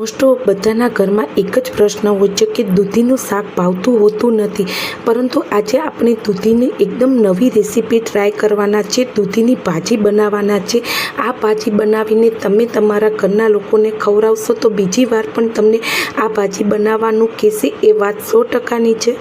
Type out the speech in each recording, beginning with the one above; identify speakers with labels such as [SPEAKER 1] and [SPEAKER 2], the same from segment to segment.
[SPEAKER 1] Most of બધાના ઘરમાં એક જ પ્રશ્ન હોય છે કે દૂધીનું શાક ભાવતું હોતું નથી. પરંતુ આજે આપણે દૂધીની એકદમ નવી રેસીપી ટ્રાય કરવાના છે, દૂધીની ભાજી બનાવવાના છે. આ ભાજી બનાવીને તમે તમારા ઘરના લોકોને ખવડાવશો તો બીજી વાર પણ તમને આ ભાજી બનાવવાનું કહેશે એ વાત સો ટકાની છે.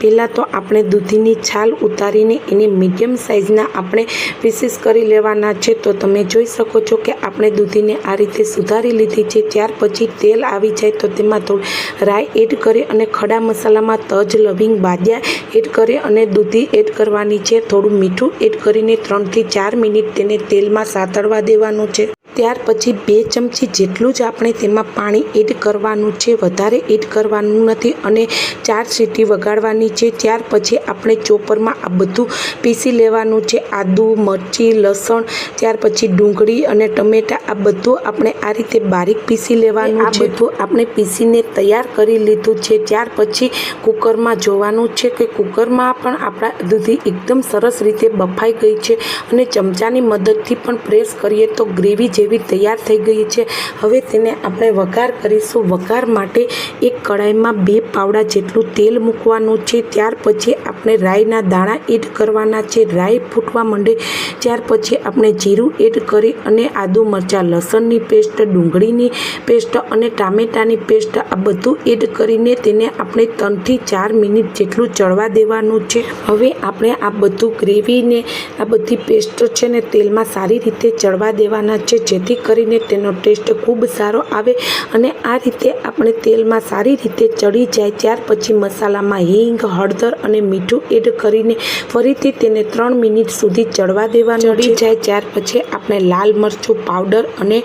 [SPEAKER 1] પહેલાં તો આપણે દૂધીની છાલ ઉતારીને એને મીડિયમ સાઇઝના આપણે પીસીસ કરી લેવાના છે. તો તમે જોઈ શકો છો કે આપણે દૂધીને આ રીતે સુધારી લીધી છે. ત્યાર પછી તેલ આવી જાય તો તેમાં થોડું રાઈ એડ કરી અને ખડા મસાલામાં તજ, લવિંગ, બાદિયા એડ કરી અને દૂધી એડ કરવાની છે. થોડું મીઠું એડ કરીને ત્રણથી ચાર મિનિટ તેને તેલમાં સાતળવા દેવાનું છે. ત્યાર પછી બે ચમચી જેટલું જ આપણે તેમાં પાણી એડ કરવાનું છે. વધારે એડ કરવાનું નથી અને ચાર સીટી વગાડવાની છે. ત્યાર પછી આપણે ચોપરમાં આ બધું પીસી લેવાનું છે. આદુ મરચી લસણ ત્યાર પછી ડુંગળી અને ટમેટાં આ બધું આપણે આ રીતે બારીક પીસી લેવાનું છે. બધું આપણે પીસીને તૈયાર કરી લીધું છે. ત્યાર પછી કુકરમાં જોવાનું છે કે કુકરમાં પણ આપણા દૂધી એકદમ સરસ રીતે બફાઈ ગઈ છે અને ચમચાની મદદથી પણ પ્રેસ કરીએ તો ગ્રેવી જેવી તૈયાર થઈ ગઈ છે. હવે તેને આપણે વઘાર કરીશું. વઘાર માટે એક કડાઈમાં બે પાવડા જેટલું તેલ મૂકવાનું છે. ત્યાર પછી આપણે રાઈના દાણા એડ કરવાના છે. રાઈ ફૂટવા માંડે. ત્યાર પછી આપણે જીરું એડ કરી અને આદુ મરચાં, લસણની પેસ્ટ, ડુંગળીની પેસ્ટ અને ટામેટાની પેસ્ટ આ બધું એડ કરીને તેને આપણે ત્રણથી ચાર મિનિટ જેટલું ચડવા દેવાનું છે. હવે આપણે આ બધું ગ્રેવીને આ બધી પેસ્ટ છે ને તેલમાં સારી રીતે ચડવા દેવાના છે. જેથી કરીને તેનો ટેસ્ટ ખૂબ સારો આવે અને આ રીતે આપણે તેલમાં સારી રીતે ચડી જાય ત્યાર પછી મસાલામાં હિંગ હળદર અને મીઠું એડ કરીને ફરીથી તેને ત્રણ મિનિટ સુધી ચડવા દેવાનું ચડી જાય. ત્યાર પછી આપણે લાલ મરચું પાવડર અને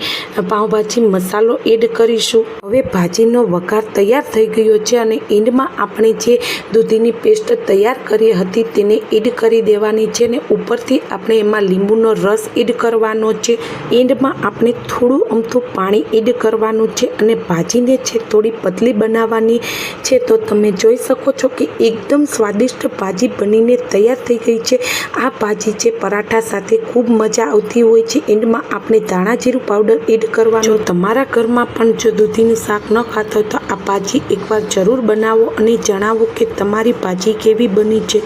[SPEAKER 1] પાઉંભાજી મસાલો એડ કરીશું. હવે ભાજીનો વઘાર તૈયાર થઈ ગયો છે અને એન્ડમાં આપણે જે દૂધીની પેસ્ટ તૈયાર કરી હતી તેને એડ કરી દેવાની છે ને ઉપરથી આપણે એમાં લીંબુનો રસ એડ કરવાનો છે. એન્ડમાં આપણે થોડું અમથું પાણી એડ કરવાનું છે અને ભાજીને છે થોડી પતલી બનાવવાની છે. તો તમે જોઈ શકો છો કે એકદમ સ્વાદિષ્ટ ભાજી બનીને તૈયાર થઈ ગઈ છે. આ ભાજી છે પરાઠા સાથે ખૂબ મજા આવતી હોય છે. એન્ડમાં આપણે ધાણા જીરું પાવડર એડ કરવાનું. તમારા ઘરમાં પણ જો દૂધીનું શાક ન ખાતા તો આ ભાજી એકવાર જરૂર બનાવો અને જણાવો કે તમારી ભાજી કેવી બની છે.